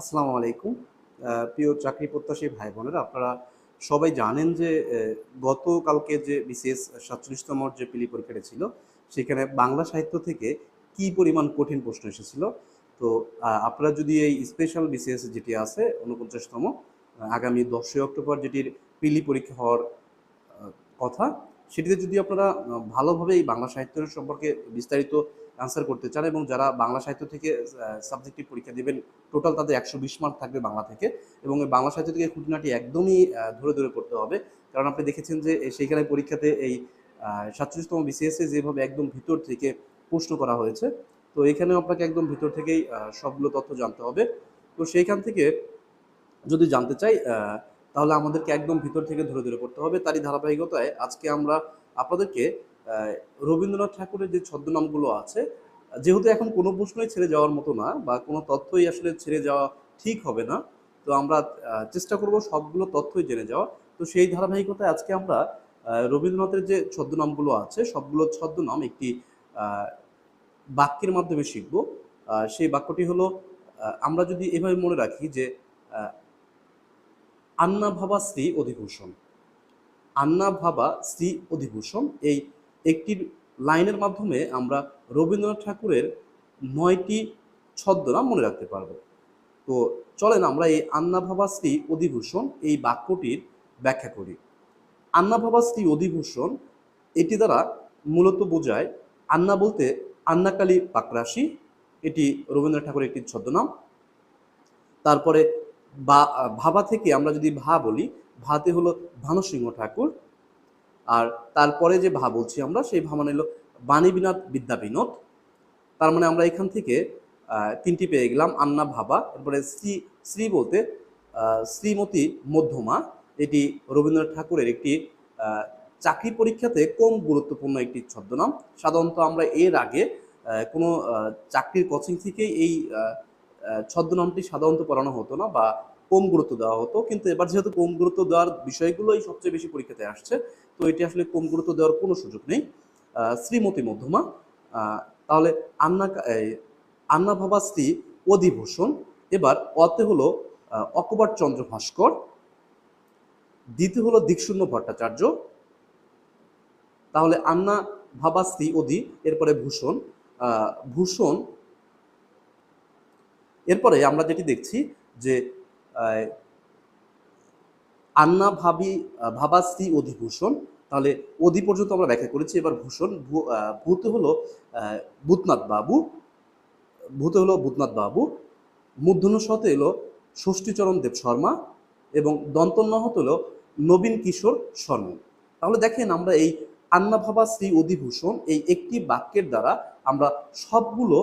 আসসালামু আলাইকুম। প্রিয় চাকরি প্রত্যাশী ভাই বোনেরা, আপনারা সবাই জানেন যে গতকালকে যে বিসিএস সাতচল্লিশতম যে পিলি পরীক্ষাটা ছিল, সেখানে বাংলা সাহিত্য থেকে কি পরিমাণ কঠিন প্রশ্ন এসেছিল? তো আপনারা যদি এই স্পেশাল বিসিএস যেটি আছে উনপঞ্চাশতম আগামী দশই অক্টোবর যেটির পিলি পরীক্ষা হওয়ার কথা, সেটিতে যদি আপনারা ভালোভাবে এই বাংলা সাহিত্যের সম্পর্কে বিস্তারিত অ্যান্সার করতে চান এবং যারা বাংলা সাহিত্য থেকে সাবজেক্টিভ পরীক্ষা দেবেন টোটাল তাদের একশো বিশ মার্ক থাকবে বাংলা থেকে এবং এই বাংলা সাহিত্য থেকে খুঁটিনাটি একদমই ধরে ধরে পড়তে হবে। কারণ আপনি দেখেছেন যে সেইখানে পরীক্ষাতে এই সাতচল্লিশতম বিসিএসে যেভাবে একদম ভিতর থেকে প্রশ্ন করা হয়েছে, তো এখানেও আপনাকে একদম ভিতর থেকেই সবগুলো তথ্য জানতে হবে। তো সেইখান থেকে যদি জানতে চাই তাহলে আমাদেরকে একদম ভিতর থেকে ধরে ধরে পড়তে হবে। তারই ধারাবাহিকতায় আজকে আমরা আপনাদেরকে রবীন্দ্রনাথ ঠাকুরের যে ছদ্মনামগুলো আছে, যেহেতু এখন কোনো প্রশ্নই ছেড়ে যাওয়ার মতো না বা কোনো তথ্যই আসলে ছেড়ে যাওয়া ঠিক হবে না, তো আমরা চেষ্টা করব সবগুলো তথ্যই জেনে যাওয়া তো সেই ধারাবাহিকতায় আজকে আমরা রবীন্দ্রনাথের যে ছদ্মনামগুলো আছে, সবগুলো ছদ্মনাম একটি বাক্যের মাধ্যমে শিখব। সেই বাক্যটি হলো আমরা যদি এভাবে মনে রাখি যে আন্না ভাবা শ্রী অধিভূষণ। আন্না ভাবা শ্রী অধিভূষণ, এই একটি লাইনের মাধ্যমে আমরা রবীন্দ্রনাথ ঠাকুরের নয়টি ছদ্মনাম মনে রাখতে পারব। তো চলেন আমরা এই আন্না ভাবা শ্রী অধিভূষণ এই বাক্যটির ব্যাখ্যা করি। আন্না ভাবা শ্রী অধিভূষণ এটি দ্বারা মূলত বোঝায় আন্না বলতে আন্নাকালী পাকরাশি, এটি রবীন্দ্রনাথ ঠাকুরের একটি ছদ্মনাম। তারপরে বা, ভাবা থেকে আমরা যদি ভা বলি, ভাতে হলো ভানুসিংহ ঠাকুর আর তারপরে যে ভা বলছি আমরা, সেই ভা মানে হলো বাণীবিনাথ বিদ্যা বিনোদ তার মানে আমরা এখান থেকে তিনটি পেয়ে গেলাম, আন্না ভাবা, এরপরে শ্রী শ্রী বলতে শ্রীমতী মধ্যমা। এটি রবীন্দ্রনাথ ঠাকুরের একটি চাকরি পরীক্ষাতে কম গুরুত্বপূর্ণ একটি ছদ্মনাম। সাধারণত আমরা এর আগে কোনো চাকরির কোচিং থেকেই এই ছদ্মনামটি সাধারণত পড়ানো হতো না বা কম গুরুত্ব দেওয়া হতো, কিন্তু এবার যেহেতু কম গুরুত্ব দেওয়ার বিষয়গুলোই সবচেয়ে বেশি পরীক্ষাতে আসছে, তো এটি আসলে কম গুরুত্ব দেওয়ার কোনো সুযোগ নেই। শ্রীমতী মধ্যমা তাহলে আন্না আন্না ভাবা শ্রী অধিভূষণ, এবার অতে হলো অকবর চন্দ্র ভাস্কর, দ্বিতীয় হলো দিকশূন্য ভট্টাচার্য, তাহলে আন্না ভাবা শ্রী অধি, এরপরে ভূষণ ভূষণ, এরপরে আমরা যেটি দেখছি যে আন্না ভাবি ভাবাশ্রী অধিভূষণ। তাহলে অধি পর্যন্ত আমরা ব্যাখ্যা করেছি। এবার ভূষণ ভূত হলো ভূতনাথ বাবু। ভূত হলো ভূতনাথ বাবু। মূর্ধন্য সতে হলো ষষ্ঠীচরণ দেব শর্মা এবং দন্তন্য হত হলো নবীন কিশোর শর্মা। তাহলে দেখেন আমরা এই আন্না ভাবা শ্রী অধিভূষণ, এই একটি বাক্যের দ্বারা আমরা সবগুলো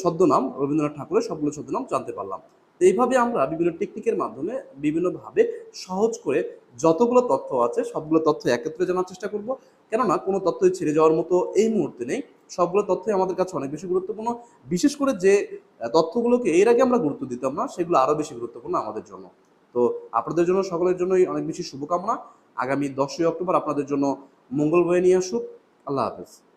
ছদ্মনাম, রবীন্দ্রনাথ ঠাকুরের সবগুলো ছদ্মনাম জানতে পারলাম। এইভাবে আমরা বিভিন্ন টেকনিকের মাধ্যমে বিভিন্নভাবে সহজ করে যতগুলো তথ্য আছে, সবগুলো তথ্য একত্রে জানার চেষ্টা করব। কেননা কোনো তথ্যই ছেড়ে যাওয়ার মতো এই মুহূর্তে নেই। সবগুলো তথ্যই আমাদের কাছে অনেক বেশি গুরুত্বপূর্ণ। বিশেষ করে যে তথ্যগুলোকে এর আগে আমরা গুরুত্ব দিতাম না, সেগুলো আরও বেশি গুরুত্বপূর্ণ আমাদের জন্য। তো আপনাদের জন্য, সকলের জন্যই অনেক বেশি শুভকামনা। আগামী দশই অক্টোবর আপনাদের জন্য মঙ্গল বয়ে নিয়ে আসুক। আল্লাহ হাফেজ।